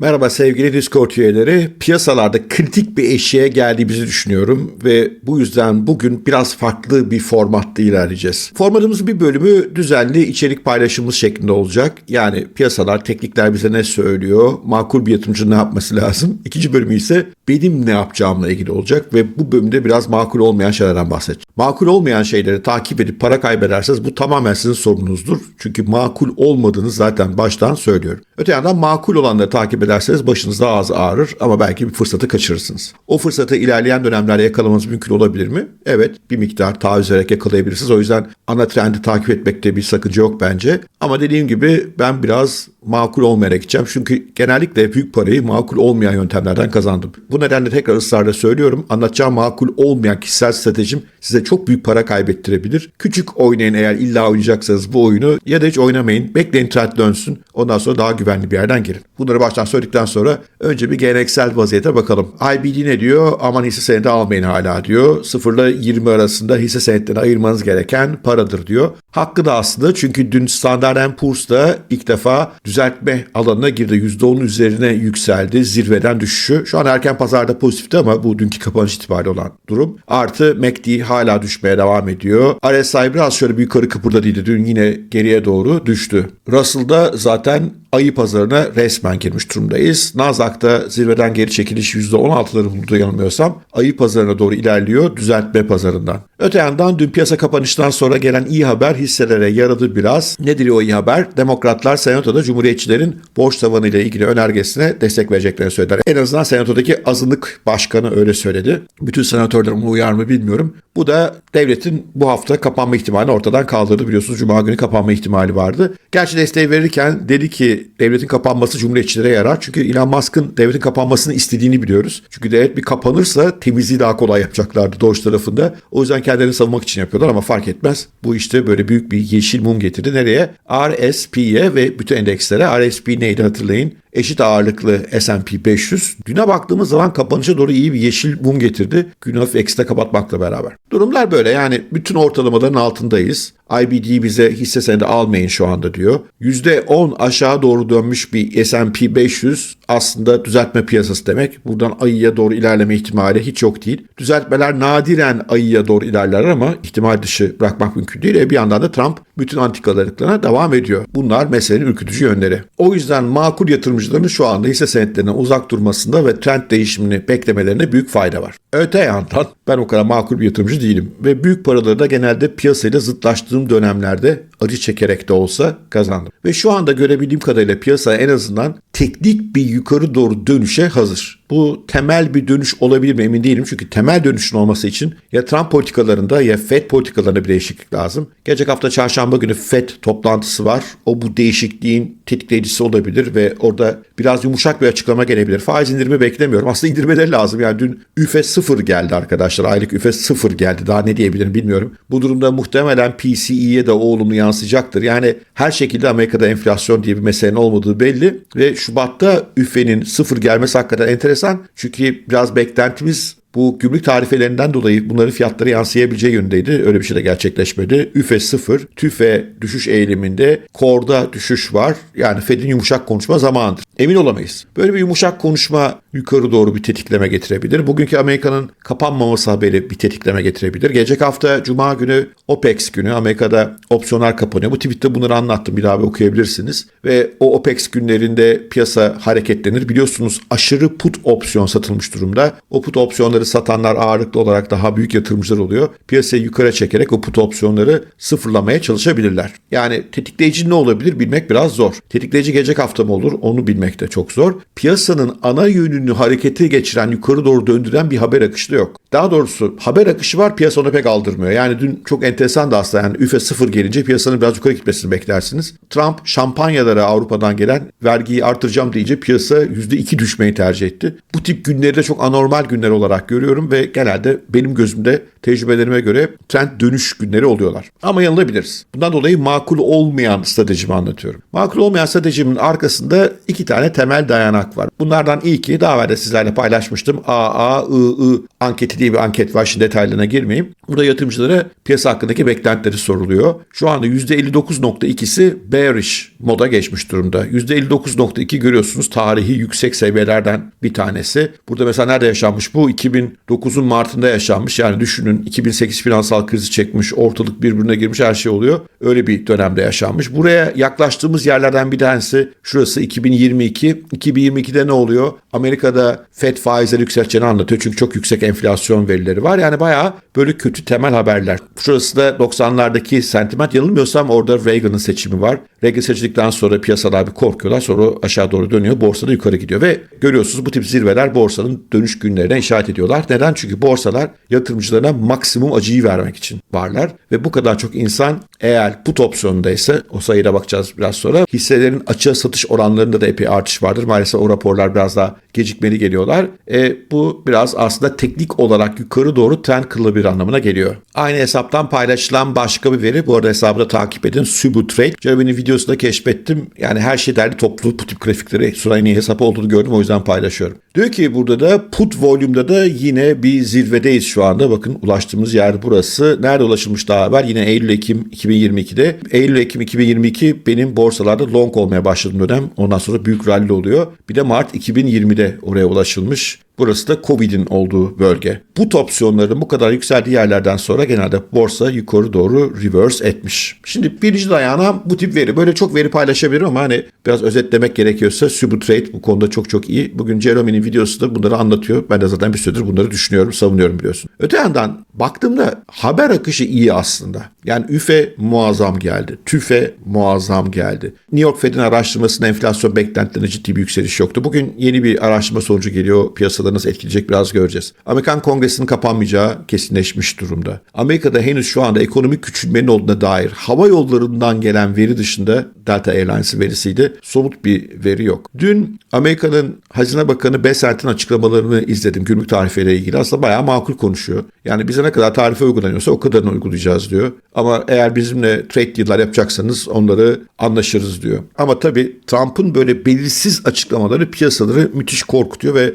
Merhaba sevgili Discord üyeleri. Piyasalarda kritik bir eşiğe geldiğimizi düşünüyorum ve bu yüzden bugün biraz farklı bir formatta ilerleyeceğiz. Formatımızın bir bölümü düzenli içerik paylaşımımız şeklinde olacak. Yani piyasalar, teknikler bize ne söylüyor, makul bir yatırımcı ne yapması lazım. İkinci bölümü ise benim ne yapacağımla ilgili olacak ve bu bölümde biraz makul olmayan şeylerden bahsedeceğim. Makul olmayan şeyleri takip edip para kaybederseniz bu tamamen sizin sorununuzdur. Çünkü makul olmadığını zaten baştan söylüyorum. Öte yandan makul olanları takip ederseniz başınız daha az ağrır ama belki bir fırsatı kaçırırsınız. O fırsatı ilerleyen dönemlerde yakalamanız mümkün olabilir mi? Evet bir miktar taviz vererek yakalayabilirsiniz. O yüzden ana trendi takip etmekte bir sakınca yok bence. Ama dediğim gibi ben biraz makul olmayarak gideceğim. Çünkü genellikle büyük parayı makul olmayan yöntemlerden kazandım. Bu nedenle tekrar ısrarla söylüyorum. Anlatacağım makul olmayan kişisel stratejim size çok büyük para kaybettirebilir. Küçük oynayın eğer illa oynayacaksanız bu oyunu ya da hiç oynamayın. Bekleyin trend dönsün. Ondan sonra daha güvenli bir yerden girin. Bunları baştan söyledikten sonra önce bir geleneksel vaziyete bakalım. IBD ne diyor? Aman hisse senedi almayın hala diyor. 0 ile 20 arasında hisse senetlerini ayırmanız gereken paradır diyor. Hakkı da aslında çünkü dün Standard Poor's da ilk defa düzeltme alanına girdi. %10'un üzerine yükseldi. Zirveden düşüşü. Şu an erken pazarda pozitifti ama bu dünkü kapanış itibariyle olan durum. Artı MACD hala düşmeye devam ediyor. RSI biraz şöyle bir yukarı kıpırdadıydı. Dün yine geriye doğru düştü. Russell'da zaten ayı pazarına resmen girmiş durumdayız. Nasdaq'ta zirveden geri çekiliş %16'ları buldu yanılmıyorsam. Ayı pazarına doğru ilerliyor düzeltme pazarından. Öte yandan dün piyasa kapanıştan sonra gelen iyi haber hisselere yaradı biraz. Nedir o iyi haber? Demokratlar Senato'da Cumhuriyetçilerin borç tavanı ile ilgili önergesine destek vereceklerini söylediler. En azından Senato'daki azınlık başkanı öyle söyledi. Bütün senatörler onu uyar mı bilmiyorum. Bu da devletin bu hafta kapanma ihtimalini ortadan kaldırdı. Biliyorsunuz Cuma günü kapanma ihtimali vardı. Gerçi desteği verirken dedi ki devletin kapanması cumhuriyetçilere yarar. Çünkü Elon Musk'ın devletin kapanmasını istediğini biliyoruz. Çünkü devlet bir kapanırsa temizliği daha kolay yapacaklardı Doge tarafında. O yüzden kendilerini savunmak için yapıyorlar ama fark etmez. Bu işte böyle büyük bir yeşil mum getirdi. Nereye? RSP'ye ve bütün endekslere. RSP neydi hatırlayın eşit ağırlıklı S&P 500 düne baktığımız zaman kapanışa doğru iyi bir yeşil mum getirdi. Günü hafif ekside kapatmakla beraber. Durumlar böyle yani bütün ortalamaların altındayız. IBD bize hisse senedi almayın şu anda diyor. %10 aşağı doğru dönmüş bir S&P 500 aslında düzeltme piyasası demek. Buradan ayıya doğru ilerleme ihtimali hiç yok değil. Düzeltmeler nadiren ayıya doğru ilerler ama ihtimal dışı bırakmak mümkün değil. E bir yandan da Trump bütün antikalarlıklarına devam ediyor. Bunlar meselenin ürkütücü yönleri. O yüzden makul yatırımcıların şu anda hisse senetlerinden uzak durmasında ve trend değişimini beklemelerine büyük fayda var. Öte yandan ben o kadar makul bir yatırımcı değilim ve büyük paraları da genelde piyasayla zıtlaştığım dönemlerde acı çekerek de olsa kazandım. Ve şu anda görebildiğim kadarıyla piyasa en azından teknik bir yukarı doğru dönüşe hazır. Bu temel bir dönüş olabilir mi emin değilim. Çünkü temel dönüşün olması için ya Trump politikalarında ya Fed politikalarında bir değişiklik lazım. Gelecek hafta çarşamba günü Fed toplantısı var. O bu değişikliğin tetikleyicisi olabilir ve orada biraz yumuşak bir açıklama gelebilir. Faiz indirimi beklemiyorum. Aslında indirmeleri lazım. Yani dün üfe sıfır geldi arkadaşlar. Aylık üfe sıfır geldi. Daha ne diyebilirim bilmiyorum. Bu durumda muhtemelen PCE'ye de o olumlu yansıyacaktır. Yani her şekilde Amerika'da enflasyon diye bir meselenin olmadığı belli ve Şubat'ta üfenin sıfır gelmesi hakikaten enteresan. Çünkü biraz beklentimiz bu gümrük tarifelerinden dolayı bunların fiyatları yansıyabileceği yönündeydi. Öyle bir şey de gerçekleşmedi. Üfe sıfır, tüfe düşüş eğiliminde, korda düşüş var. Yani Fed'in yumuşak konuşma zamanıdır. Emin olamayız. Böyle bir yumuşak konuşma yukarı doğru bir tetikleme getirebilir. Bugünkü Amerika'nın kapanmaması haberi bir tetikleme getirebilir. Gelecek hafta Cuma günü OPEX günü Amerika'da opsiyonlar kapanıyor. Bu tweette bunları anlattım. Bir daha okuyabilirsiniz. Ve o OPEX günlerinde piyasa hareketlenir. Biliyorsunuz aşırı put opsiyon satılmış durumda. O put opsiyonları satanlar ağırlıklı olarak daha büyük yatırımcılar oluyor. Piyasayı yukarı çekerek o put opsiyonları sıfırlamaya çalışabilirler. Yani tetikleyici ne olabilir bilmek biraz zor. Tetikleyici gelecek hafta mı olur onu bilmek de çok zor. Piyasanın ana yönünü harekete geçiren, yukarı doğru döndüren bir haber akışı da yok. Daha doğrusu haber akışı var piyasa pek aldırmıyor. Yani dün çok enteresan da aslında yani üfe sıfır gelince piyasanın biraz yukarı gitmesini beklersiniz. Trump şampanyalara Avrupa'dan gelen vergiyi artıracağım deyince piyasa %2 düşmeyi tercih etti. Bu tip günleri de çok anormal günler olarak görüyorum ve genelde benim gözümde tecrübelerime göre trend dönüş günleri oluyorlar. Ama yanılabiliriz. Bundan dolayı makul olmayan stratejimi anlatıyorum. Makul olmayan stratejimin arkasında iki tane temel dayanak var. Bunlardan ilki daha evvel de sizlerle paylaşmıştım. AA, I, I anketini McKinsey diye bir anket var. Şimdi detaylarına girmeyeyim. Burada yatırımcılara piyasa hakkındaki beklentileri soruluyor. Şu anda %59.2'si bearish moda geçmiş durumda. %59.2 görüyorsunuz tarihi yüksek seviyelerden bir tanesi. Burada mesela nerede yaşanmış bu? 2009'un Mart'ında yaşanmış. Yani düşünün 2008 finansal krizi çekmiş, ortalık birbirine girmiş her şey oluyor. Öyle bir dönemde yaşanmış. Buraya yaklaştığımız yerlerden bir tanesi şurası 2022. 2022'de ne oluyor? Amerika'da FED faizleri yükselteceğini anlatıyor. Çünkü çok yüksek enflasyon verileri var. Yani bayağı böyle kötü temel haberler. Şurası da 90'lardaki sentiment. Yanılmıyorsam orada Reagan'ın seçimi var. Reagan seçildikten sonra piyasalar bir korkuyorlar. Sonra aşağı doğru dönüyor. Borsada yukarı gidiyor. Ve görüyorsunuz bu tip zirveler borsanın dönüş günlerine işaret ediyorlar. Neden? Çünkü borsalar yatırımcılarına maksimum acıyı vermek için varlar. Ve bu kadar çok insan eğer put opsiyonundaysa o sayıda bakacağız biraz sonra. Hisselerin açığa satış oranlarında da epey artış vardır. Maalesef o raporlar biraz daha gecikmeli geliyorlar. E, bu biraz aslında teknik olarak yukarı doğru trend kırılabilir anlamına geliyor. Aynı hesaptan paylaşılan başka bir veri. Bu arada hesabı da takip edin. Subu Trade. Jeremy'nin videosunda keşfettim. Yani her şey derli toplu bu tip grafikleri Suray'ın hesabı olduğunu gördüm. O yüzden paylaşıyorum. Diyor ki burada da put volume'da da yine bir zirvedeyiz şu anda. Bakın ulaştığımız yer burası. Nerede ulaşılmış daha haber? Yine Eylül-Ekim 2022'de. Eylül-Ekim 2022 benim borsalarda long olmaya başladığım dönem. Ondan sonra büyük rally oluyor. Bir de Mart 2020'de oraya ulaşılmış. Burası da Covid'in olduğu bölge. Bu opsiyonların bu kadar yükseldiği yerlerden sonra genelde borsa yukarı doğru reverse etmiş. Şimdi birinci dayağına bu tip veri. Böyle çok veri paylaşabilirim ama hani biraz özetlemek gerekiyorsa Subutrade bu konuda çok çok iyi. Bugün Jeremy'nin videosu da bunları anlatıyor. Ben de zaten bir süredir bunları düşünüyorum, savunuyorum biliyorsun. Öte yandan baktığımda haber akışı iyi aslında. Yani üfe muazzam geldi. TÜFE muazzam geldi. New York Fed'in araştırmasında enflasyon beklentilerinde ciddi bir yükseliş yoktu. Bugün yeni bir araştırma sonucu geliyor. Piyasada nasıl etkileyecek biraz göreceğiz. Amerikan Kongresi'nin kapanmayacağı kesinleşmiş durumda. Amerika'da henüz şu anda ekonomik küçülmenin olduğuna dair hava yollarından gelen veri dışında Delta Airlines verisiydi. Somut bir veri yok. Dün Amerika'nın Hazine Bakanı Besselt'in açıklamalarını izledim gümrük tarifeyle ilgili. Aslında bayağı makul konuşuyor. Yani bize ne kadar tarife uygulanıyorsa o kadarını uygulayacağız diyor. Ama eğer bizimle trade deal'lar yapacaksanız onları anlaşırız diyor. Ama tabii Trump'ın böyle belirsiz açıklamaları piyasaları müthiş korkutuyor ve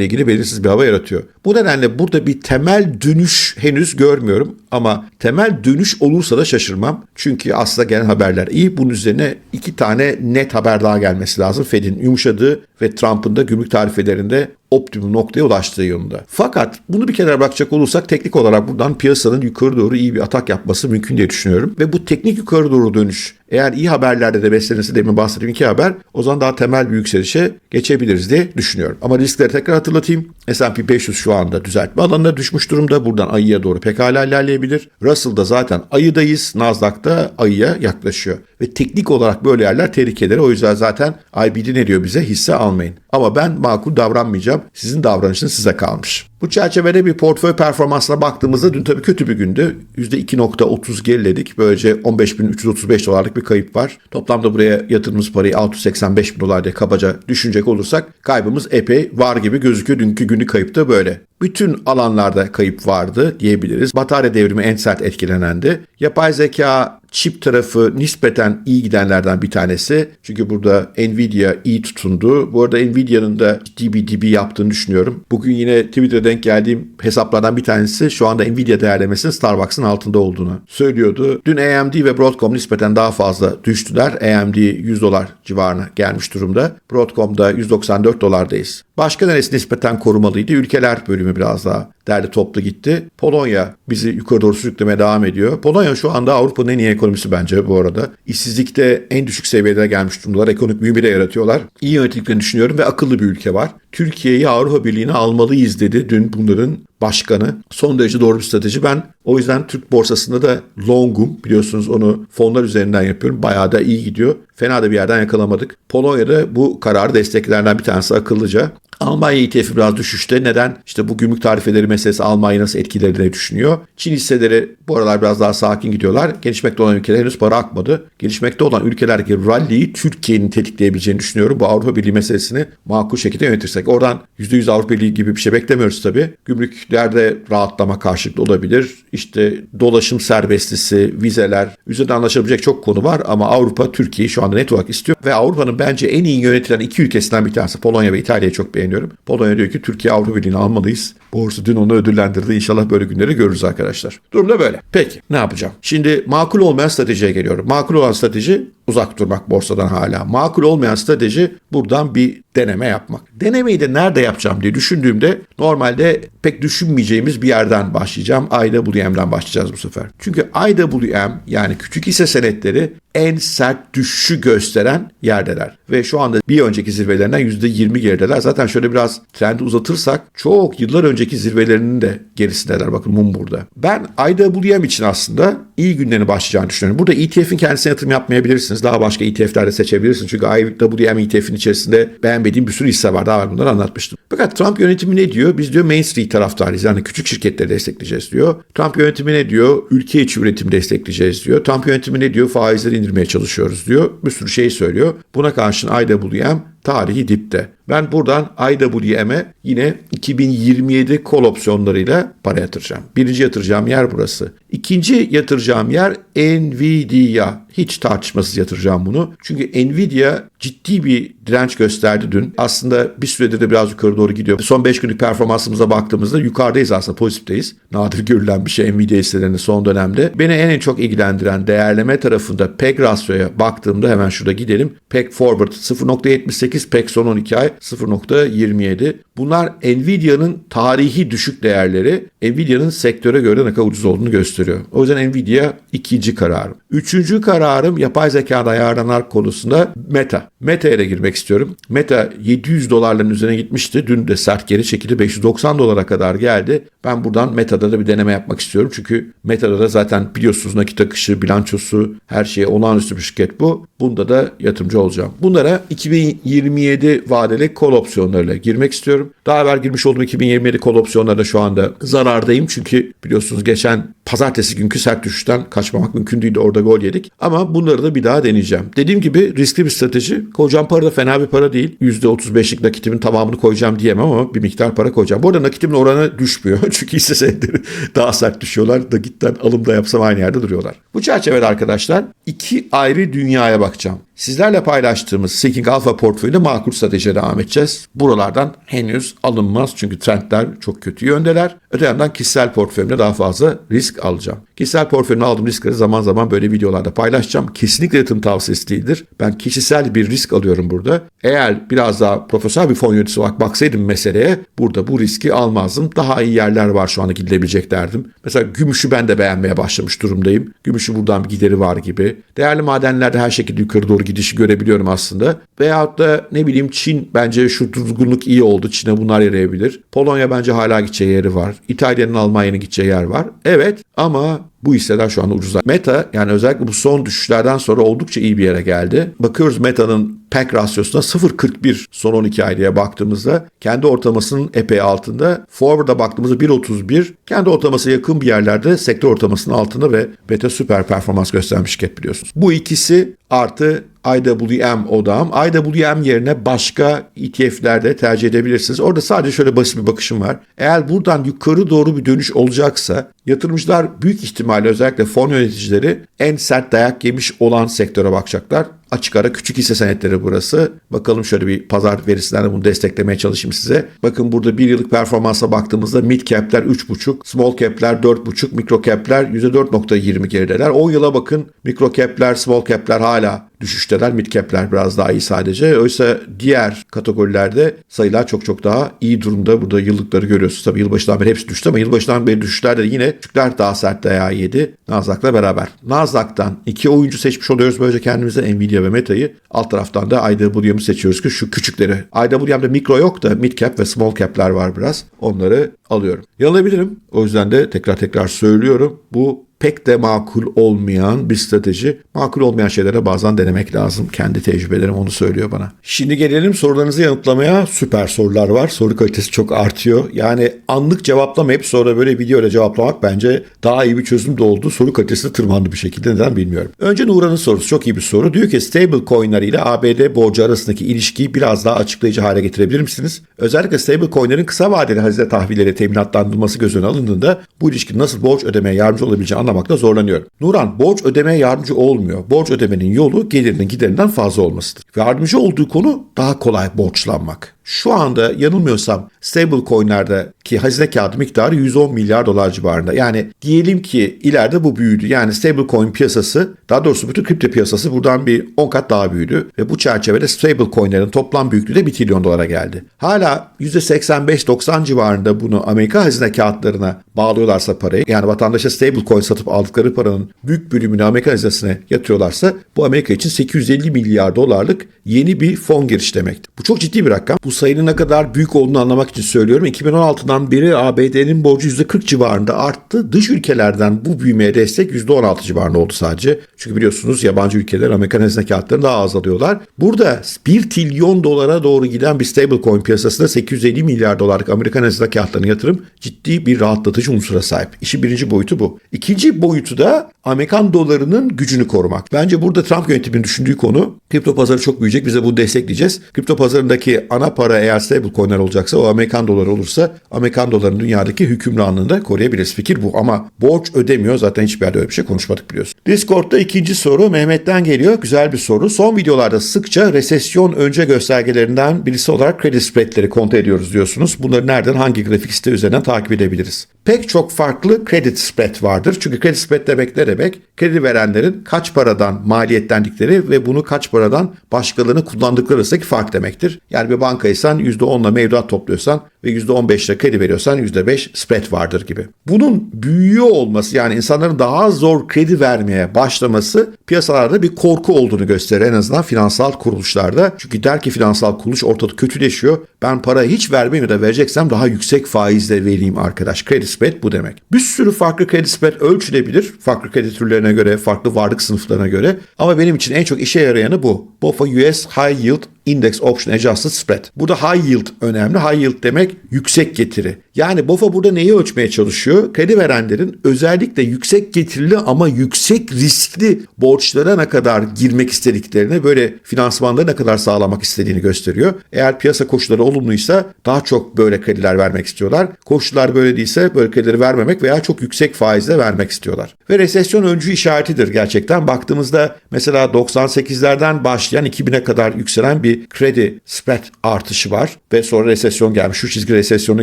gelecekle ilgili belirsiz bir hava yaratıyor. Bu nedenle burada bir temel dönüş henüz görmüyorum ama temel dönüş olursa da şaşırmam. Çünkü aslında gelen haberler iyi. Bunun üzerine iki tane net haber daha gelmesi lazım. Fed'in yumuşadığı ve Trump'ın da gümrük tarifelerinde optimum noktaya ulaştığı yönünde. Fakat bunu bir kenara bakacak olursak teknik olarak buradan piyasanın yukarı doğru iyi bir atak yapması mümkün diye düşünüyorum. Ve bu teknik yukarı doğru dönüş eğer iyi haberlerde de beslenirse demin bahsettiğim iki haber o zaman daha temel bir yükselişe geçebiliriz diye düşünüyorum. Ama riskleri tekrar hatırlatayım. S&P 500 şu anda düzeltme alanına düşmüş durumda. Buradan ayıya doğru pekala ilerleyebilir. Russell'da zaten ayıdayız. Nasdaq'ta ayıya yaklaşıyor. Ve teknik olarak böyle yerler tehlikeleri. O yüzden zaten IBD ne diyor bize? Hisse almayın. Ama ben makul davranmayacağım. Sizin davranışınız size kalmış. Bu çerçevede bir portföy performansına baktığımızda dün tabii kötü bir gündü. %2.30 geriledik. Böylece 15.335 dolarlık bir kayıp var. Toplamda buraya yatırdığımız parayı 685 bin dolar diye kabaca düşünecek olursak kaybımız epey var gibi gözüküyor. Dünkü günü kayıp da böyle. Bütün alanlarda kayıp vardı diyebiliriz. Batarya devrimi en sert etkilenendi. Yapay zeka çip tarafı nispeten iyi gidenlerden bir tanesi. Çünkü burada Nvidia iyi tutundu. Bu arada Nvidia'nın da ciddi bir dibi yaptığını düşünüyorum. Bugün yine Twitter'da denk geldiğim hesaplardan bir tanesi şu anda Nvidia değerlemesinin Starbucks'ın altında olduğunu söylüyordu. Dün AMD ve Broadcom nispeten daha fazla düştüler. AMD 100 dolar civarına gelmiş durumda. Broadcom'da 194 dolardayız. Başka neresi nispeten korumalıydı? Ülkeler bölümü biraz daha derli toplu gitti. Polonya bizi yukarı doğru sürüklemeye devam ediyor. Polonya şu anda Avrupa'nın en iyi ekonomisi bence bu arada. İşsizlikte en düşük seviyelere gelmiş durumdalar. Ekonomik büyüme de yaratıyorlar. İyi yönetildiklerini düşünüyorum ve akıllı bir ülke var. Türkiye'yi Avrupa Birliği'ne almalıyız dedi dün bunların başkanı. Son derece doğru bir strateji. Ben o yüzden Türk borsasında da longum biliyorsunuz onu fonlar üzerinden yapıyorum. Bayağı da iyi gidiyor. Fena da bir yerden yakalamadık. Polonya'da bu kararı desteklerden bir tanesi akıllıca. Almanya ETF'i biraz düşüşte. Neden? İşte bu gümrük tarifeleri meselesi Almanya nasıl etkileri diye düşünüyor. Çin hisseleri bu aralar biraz daha sakin gidiyorlar. Gelişmekte olan ülkeler henüz para akmadı. Gelişmekte olan ülkelerdeki rally'yi Türkiye'nin tetikleyebileceğini düşünüyorum. Bu Avrupa Birliği meselesini makul şekilde yönetirsek. Oradan %100 Avrupa Birliği gibi bir şey beklemiyoruz tabii. Gümrük küçüklerde rahatlama karşılıklı olabilir. İşte dolaşım serbestlisi, vizeler, üzerinde anlaşabilecek çok konu var ama Avrupa Türkiye'yi şu anda net olarak istiyor ve Avrupa'nın bence en iyi yönetilen iki ülkesinden bir tanesi Polonya ve İtalya'yı çok beğeniyorum. Polonya diyor ki Türkiye Avrupa Birliği'ni almalıyız. Borsa dün onu ödüllendirdi. İnşallah böyle günleri görürüz arkadaşlar. Durum da böyle. Peki ne yapacağım? Şimdi makul olmayan stratejiye geliyorum. Makul olan strateji uzak durmak borsadan hala. Makul olmayan strateji buradan bir deneme yapmak. Denemeyi de nerede yapacağım diye düşündüğümde normalde pek düşünmeyeceğimiz bir yerden başlayacağım. IWM'den başlayacağız bu sefer. Çünkü IWM yani küçük hisse senetleri en sert düşüşü gösteren yerdeler. Ve şu anda bir önceki zirvelerinden %20 gerideler. Zaten şöyle biraz trendi uzatırsak çok yıllar önceki zirvelerinin de gerisindeler. Bakın mum burada. Ben IWM için aslında iyi günlerini başlayacağını düşünüyorum. Burada ETF'in kendisine yatırım yapmayabilirsiniz. Daha başka ETF'ler de seçebilirsiniz. Çünkü IWM ETF'in içerisinde beğenmediğim bir sürü hisse var. Daha ben bunları anlatmıştım. Fakat Trump yönetimi ne diyor? Biz diyor Main Street taraftarıyız. Yani küçük şirketleri destekleyeceğiz diyor. Trump yönetimi ne diyor? Ülke içi üretim destekleyeceğiz diyor. Trump yönetimi ne diyor? Faizleri indirmeye çalışıyoruz diyor. Bir sürü şey söylüyor. Buna karşın IWM tarihi dipte. Ben buradan IWM'e yine 2027 kol opsiyonlarıyla para yatıracağım. Birinci yatıracağım yer burası. İkinci yatıracağım yer Nvidia. Hiç tartışmasız yatıracağım bunu. Çünkü Nvidia ciddi bir direnç gösterdi dün. Aslında bir süredir de biraz yukarı doğru gidiyor. Son 5 günlük performansımıza baktığımızda yukarıdayız aslında pozitifteyiz. Nadir görülen bir şey Nvidia hisselerinin son dönemde. Beni en çok ilgilendiren değerleme tarafında PEG rasyoya baktığımda hemen şurada gidelim. PEG Forward 0.78, PEG son 12 ay 0.27. Bunlar Nvidia'nın tarihi düşük değerleri Nvidia'nın sektöre göre ne kadar ucuz olduğunu gösteriyor. O yüzden Nvidia ikinci kararım. Üçüncü kararım yapay zekada ayarlanan konusunda Meta. Meta'ya da girmek istiyorum. Meta 700 dolarların üzerine gitmişti. Dün de sert geri çekildi. 590 dolara kadar geldi. Ben buradan Meta'da da bir deneme yapmak istiyorum. Çünkü Meta'da da zaten biliyorsunuz nakit akışı, bilançosu, her şeye olağanüstü bir şirket bu. Bunda da yatırımcı olacağım. Bunlara 2027 vadeli kol opsiyonlarıyla girmek istiyorum. Daha evvel girmiş olduğum 2027 kol opsiyonlarında şu anda zarardayım. Çünkü biliyorsunuz geçen pazartesi günkü sert düşüşten kaçmamak mümkün değildi. Orada gol yedik. Ama bunları da bir daha deneyeceğim. Dediğim gibi riskli bir strateji. Koyacağım para da fena bir para değil. %35'lik nakitimin tamamını koyacağım diyemem ama bir miktar para koyacağım. Bu arada nakitimin oranı düşmüyor. Çünkü hisse senetleri daha sert düşüyorlar. Da gitten alım da yapsam aynı yerde duruyorlar. Bu çerçevede arkadaşlar iki ayrı dünyaya bakacağım. Sizlerle paylaştığımız Seeking Alpha portföyünde makul stratejiye devam edeceğiz. Buralardan henüz alınmaz çünkü trendler çok kötü yöndeler. Öte yandan kişisel portföyümde daha fazla risk alacağım. Kişisel portföyümde aldığım riskleri zaman zaman böyle videolarda paylaşacağım. Kesinlikle yatırım tavsiyesi değildir. Ben kişisel bir risk alıyorum burada. Eğer biraz daha profesyonel bir fon yöneticisi olarak baksaydım meseleye burada bu riski almazdım. Daha iyi yerler var şu anda gidilebilecek derdim. Mesela gümüşü ben de beğenmeye başlamış durumdayım. Gümüşü buradan bir gideri var gibi. Değerli madenlerde her şekilde yukarı doğru gidişi görebiliyorum aslında. Veyahut da ne bileyim Çin bence şu durgunluk iyi oldu. Çin'e bunlar yarayabilir. Polonya bence hala gideceği yeri var. İtalya'nın Almanya'nın gideceği yer var. Evet ama bu hisseler şu anda ucuzlar. Meta yani özellikle bu son düşüşlerden sonra oldukça iyi bir yere geldi. Bakıyoruz Meta'nın PEG rasyosuna 0.41 son 12 aylığa baktığımızda kendi ortalamasının epey altında. Forward'a baktığımızda 1.31 kendi ortalaması yakın bir yerlerde sektör ortalamasının altında ve Meta süper performans göstermiş şirket biliyorsunuz. Bu ikisi artı IWM odağım. IWM yerine başka ETF'ler de tercih edebilirsiniz. Orada sadece şöyle basit bir bakışım var. Eğer buradan yukarı doğru bir dönüş olacaksa yatırımcılar büyük ihtimalle özellikle fon yöneticileri en sert dayak yemiş olan sektöre bakacaklar. Açık ara küçük hisse senetleri burası. Bakalım şöyle bir pazar verisinden de bunu desteklemeye çalışayım size. Bakın burada bir yıllık performansa baktığımızda mid cap'ler 3.5, small cap'ler 4.5, mikro cap'ler %4.20 gerideler. 10 yıla bakın mikro cap'ler, small cap'ler hala düşüşteler. Mid cap'ler biraz daha iyi sadece. Oysa diğer kategorilerde sayılar çok çok daha iyi durumda. Burada yıllıkları görüyorsunuz. Tabii yılbaşından beri hepsi düştü ama yılbaşından beri düşüşlerde yine küçükler daha sert dayağı yedi. Nasdaq'la beraber. Nasdaq'tan iki oyuncu seçmiş oluyoruz. Böylece kendimize Nvidia ve Meta'yı alt taraftan da IWM'ı seçiyoruz ki şu küçükleri. IWM'de mikro yok da mid cap ve small cap'ler var biraz. Onları alıyorum. Yanılabilirim. O yüzden de tekrar tekrar söylüyorum. Bu pek de makul olmayan bir strateji. Makul olmayan şeylere bazen denemek lazım. Kendi tecrübelerim onu söylüyor bana. Şimdi gelelim sorularınızı yanıtlamaya. Süper sorular var. Soru kalitesi çok artıyor. Yani anlık cevaplamayıp sonra böyle video ile cevaplamak bence daha iyi bir çözüm de oldu. Soru kalitesi de tırmandı bir şekilde. Neden bilmiyorum. Önce Nuran'ın sorusu çok iyi bir soru. Diyor ki stable coinler ile ABD borcu arasındaki ilişkiyi biraz daha açıklayıcı hale getirebilir misiniz? Özellikle stable coinlerin kısa vadeli hazine tahvilleriyle teminatlandırılması göz önüne alındığında bu ilişkinin nasıl borç ödemeye yardımcı olabileceğini anlamakta zorlanıyorum. Nuran borç ödemeye yardımcı olmuyor. Borç ödemenin yolu gelirinin giderinden fazla olmasıdır. Yardımcı olduğu konu daha kolay borçlanmak. Şu anda yanılmıyorsam stable coinlerdeki hazine kağıdı miktarı 110 milyar dolar civarında. Yani diyelim ki ileride bu büyüdü. Yani stable coin piyasası daha doğrusu bütün kripto piyasası buradan bir 10 kat daha büyüdü. Ve bu çerçevede stable coinlerin toplam büyüklüğü de 1 trilyon dolara geldi. Hala %85-90 civarında bunu Amerika hazine kağıtlarına bağlıyorlarsa parayı yani vatandaşa stable coin satıp aldıkları paranın büyük bölümünü Amerika hazinesine yatırıyorlarsa bu Amerika için 850 milyar dolarlık yeni bir fon giriş demektir. Bu çok ciddi bir rakam. Bu sayının ne kadar büyük olduğunu anlamak için söylüyorum. 2016'dan beri ABD'nin borcu %40 civarında arttı. Dış ülkelerden bu büyümeye destek %16 civarında oldu sadece. Çünkü biliyorsunuz yabancı ülkeler Amerikan hazine kağıtlarını daha az alıyorlar. Burada 1 trilyon dolara doğru giden bir stablecoin piyasasında 850 milyar dolarlık Amerikan hazine kağıtlarına yatırım ciddi bir rahatlatıcı unsura sahip. İşin birinci boyutu bu. İkinci boyutu da Amerikan dolarının gücünü korumak. Bence burada Trump yönetiminin düşündüğü konu kripto pazarı çok büyüyecek bize bunu destekleyeceğiz. Kripto pazarındaki ana para eğer stablecoin'ler olacaksa o Amerikan doları olursa Amerikan dolarının dünyadaki hükümranlığını da koruyabiliriz. Fikir bu ama borç ödemiyor. Zaten hiçbir yerde öyle bir şey konuşmadık biliyorsun. Discord'da ikinci soru Mehmet'ten geliyor. Güzel bir soru. Son videolarda sıkça resesyon önce göstergelerinden birisi olarak kredi spreadleri kontrol ediyoruz diyorsunuz. Bunları nereden hangi grafik site üzerinden takip edebiliriz? Pek çok farklı kredi spread vardır. Çünkü kredi spread demek ne demek? Kredi verenlerin kaç paradan maliyetlendikleri ve bunu kaç paradan başkalarını kullandıkları arasındaki fark demektir. Yani bir bankaysan %10'la mevduat topluyorsan ve %15'le kredi veriyorsan %5 spread vardır gibi. Bunun büyüyor olması yani insanların daha zor kredi vermeye başlaması piyasalarda bir korku olduğunu gösterir en azından finansal kuruluşlarda. Çünkü der ki finansal kuruluş ortada kötüleşiyor. Ben parayı hiç vermeyeyim ya da vereceksem daha yüksek faizle vereyim arkadaş. Kredi spread bu demek. Bir sürü farklı kredi spread ölçülebilir. Farklı kredi türlerine göre, farklı varlık sınıflarına göre. Ama benim için en çok işe yarayanı bu. BOFA US High Yield Index Option Adjusted Spread. Burada high yield önemli. High yield demek yüksek getiri. Yani BOFA burada neyi ölçmeye çalışıyor? Kredi verenlerin özellikle yüksek getirili ama yüksek riskli borçlara ne kadar girmek istediklerini, böyle finansmanları ne kadar sağlamak istediğini gösteriyor. Eğer piyasa koşulları olumluysa daha çok böyle krediler vermek istiyorlar. Koşullar böyle değilse böyle kredileri vermemek veya çok yüksek faizle vermek istiyorlar. Ve resesyon öncü işaretidir gerçekten. Baktığımızda mesela 98'lerden başlayan 2000'e kadar yükselen bir kredi spread artışı var ve sonra resesyon gelmiş. Şu çizgi resesyonu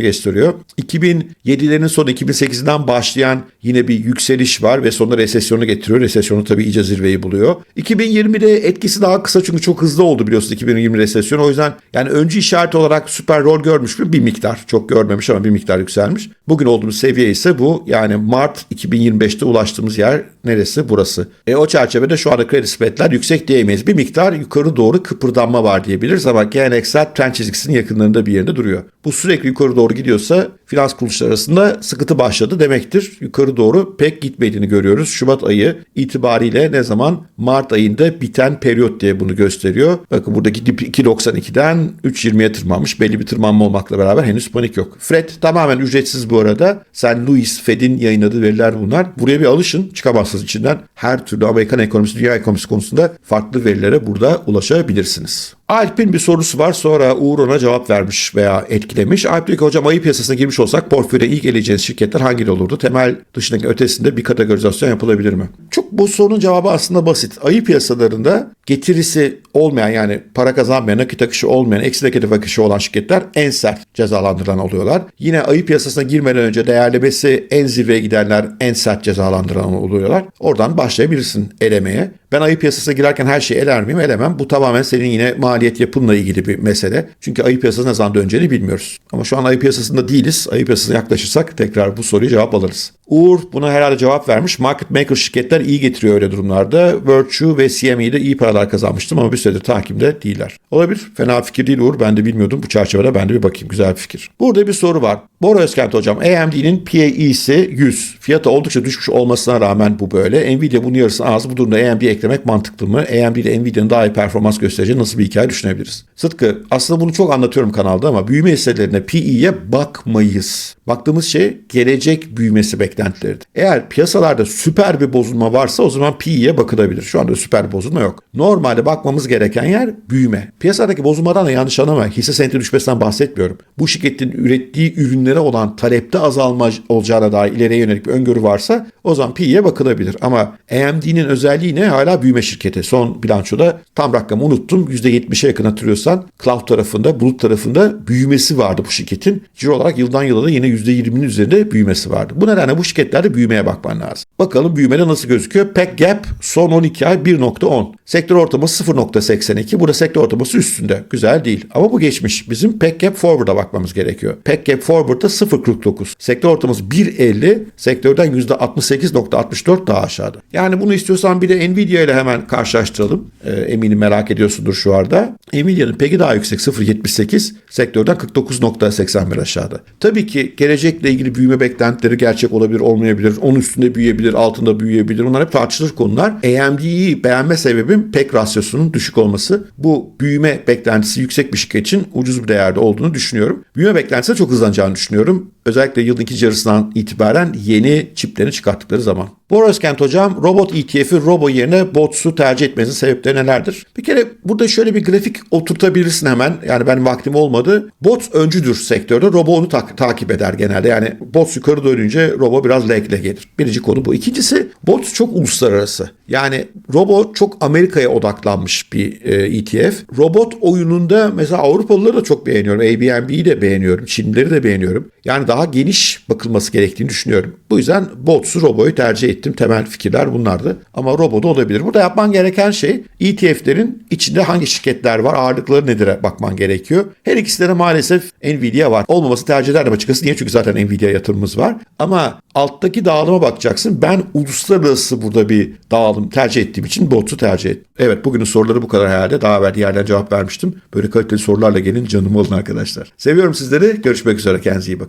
gösteriyor. 2007'lerin sonu 2008'den başlayan yine bir yükseliş var ve sonra resesyonu getiriyor. Resesyonu tabii iyice zirveyi buluyor. 2020'de etkisi daha kısa çünkü çok hızlı oldu biliyorsunuz 2020 resesyonu. O yüzden yani öncü işaret olarak süper rol görmüş mü? Bir miktar. Çok görmemiş ama bir miktar yükselmiş. Bugün olduğumuz seviye ise bu. Yani Mart 2025'te ulaştığımız yer neresi? Burası. E o çerçevede şu anda kredi spreadler yüksek diyemeyiz. Bir miktar yukarı doğru kıpırdanma var diyebiliriz ama geleneksel trend çizgisinin yakınlarında bir yerinde duruyor. Bu sürekli yukarı doğru gidiyorsa finans kuruluşları arasında sıkıntı başladı demektir. Yukarı doğru pek gitmediğini görüyoruz. Şubat ayı itibariyle ne zaman? Mart ayında biten periyot diye bunu gösteriyor. Bakın buradaki dip 2.92'den 3.20'ye tırmanmış. Belli bir tırmanma olmakla beraber henüz panik yok. Fred tamamen ücretsiz bu arada. Sen Louis Fed'in yayınladığı veriler bunlar. Buraya bir alışın. Çıkamazsınız içinden. Her türlü Amerikan ekonomisi, dünya ekonomisi konusunda farklı verilere burada ulaşabilirsiniz. Alp'in bir sorusu var sonra Uğur ona cevap vermiş veya etkilemiş. Alp diyor ki hocam ayı piyasasına girmiş olsak portföye iyi geleceğiniz şirketler hangileri olurdu? Temel dışındaki ötesinde bir kategorizasyon yapılabilir mi? Çok bu sorunun cevabı aslında basit. Ayı piyasalarında getirisi olmayan yani para kazanmayan, nakit akışı olmayan, eksi nakit akışı olan şirketler en sert cezalandırılan oluyorlar. Yine ayı piyasasına girmeden önce değerlemesi en zirveye gidenler en sert cezalandırılan oluyorlar. Oradan başlayabilirsin elemeye. Ben ayı piyasasına girerken her şeyi eler miyim? Elemem. Bu tamamen senin yine maliyet yapınla ilgili bir mesele. Çünkü ayı piyasasına ne zaman döneceğini bilmiyoruz. Ama şu an ayı piyasasında değiliz. Ayı piyasasına yaklaşırsak tekrar bu soruyu cevap alırız. Uğur buna herhalde cevap vermiş. Market maker şirketler iyi getiriyor öyle durumlarda. Virtue ve CME'de iyi paralar kazanmıştım ama bir süredir takimde değiller. Olabilir. Fena fikir değil Uğur. Ben de bilmiyordum. Bu çerçevede ben de bir bakayım. Güzel bir fikir. Burada bir soru var. Bora Özkent hocam. AMD'nin PAE'si 100. Fiyatı oldukça düşmüş olmasına rağmen bu böyle. Nvidia bunun yarısını az. Bu durumda AMD eklemek mantıklı mı? AMD ile Nvidia'nın daha iyi performans göstereceği nasıl bir hikaye düşünebiliriz? Sıtkı aslında bunu çok anlatıyorum kanalda ama büyüme hisselerine PE'ye bakmayız. Baktığımız şey gelecek büyümesi beklentileridir. Eğer piyasalarda süper bir bozulma varsa o zaman PE'ye bakılabilir. Şu anda süper bozulma yok. Normalde bakmamız gereken yer büyüme. Piyasadaki bozulmadan da yanlış anlama. Hisse senedi düşmesinden bahsetmiyorum. Bu şirketin ürettiği ürünlere olan talepte azalma olacağına dair ileriye yönelik bir öngörü varsa o zaman PE'ye bakılabilir. Ama AMD'nin özelliği ne? Hala büyüme şirketi. Son bilançoda tam rakamı unuttum. %70'e yakın hatırlıyorsan cloud tarafında, bulut tarafında büyümesi vardı bu şirketin. Ciro olarak yıldan yıla da yine %20'nin üzerinde büyümesi vardı. Bu nedenle bu şirketlerde büyümeye bakman lazım. Bakalım büyümede nasıl gözüküyor? Pack Gap son 12 ay 1.10. Sektör ortalaması 0.82. Burada sektör ortalaması üstünde. Güzel değil. Ama bu geçmiş. Bizim Pack Gap Forward'a bakmamız gerekiyor. Pack Gap Forward'da 0.49. Sektör ortalaması 1.50. Sektörden %68.64 daha aşağıda. Yani bunu istiyorsan bir de Nvidia ile hemen karşılaştıralım. Ee, eminim merak ediyorsundur şu anda. Nvidia'nın peki daha yüksek 0.78. Sektörden 49.81 aşağıda. Tabii ki gelecekle ilgili büyüme beklentileri gerçek olabilir, olmayabilir. Onun üstünde büyüyebilir, altında büyüyebilir. Bunlar hep tartışılır konular. AMD'yi beğenme sebebim pek rasyosunun düşük olması. Bu büyüme beklentisi yüksek bir şirket için ucuz bir değerde olduğunu düşünüyorum. Büyüme beklentisi de çok hızlanacağını düşünüyorum. Özellikle yılın ikinci yarısından itibaren yeni çiplerini çıkarttıkları zaman. Bora Özkent hocam robot ETF'i robo yerine botsu tercih etmenizin sebepleri nelerdir? Bir kere burada şöyle bir grafik oturtabilirsin hemen. Yani benim vaktim olmadı. Bot öncüdür sektörde. Robo onu tak- takip eder genelde. Yani bot yukarı dönünce robo biraz leg gelir. Birinci konu bu. İkincisi bot çok uluslararası. Yani robo çok Amerika'ya odaklanmış bir e, ETF. Robot oyununda mesela Avrupalıları da çok beğeniyorum. Airbnb'yi de beğeniyorum. Çinlileri de beğeniyorum. Yani daha geniş bakılması gerektiğini düşünüyorum. Bu yüzden botsu roboyu tercih ettim. Temel fikirler bunlardı. Ama robo da olabilir. Burada yapman gereken şey ETF'lerin içinde hangi şirketler var, ağırlıkları nedir'e bakman gerekiyor. Her ikisinde de maalesef Nvidia var. Olmaması tercih ederdim açıkçası. Niye? Çünkü zaten Nvidia yatırımımız var. Ama alttaki dağılıma bakacaksın. Ben uluslararası burada bir dağılım tercih ettiğim için botsu tercih ettim. Evet bugünün soruları bu kadar herhalde. Daha evvel yerden cevap vermiştim. Böyle kaliteli sorularla gelin canımı alın arkadaşlar. Seviyorum sizleri. Görüşmek üzere. Kendinize iyi bakın.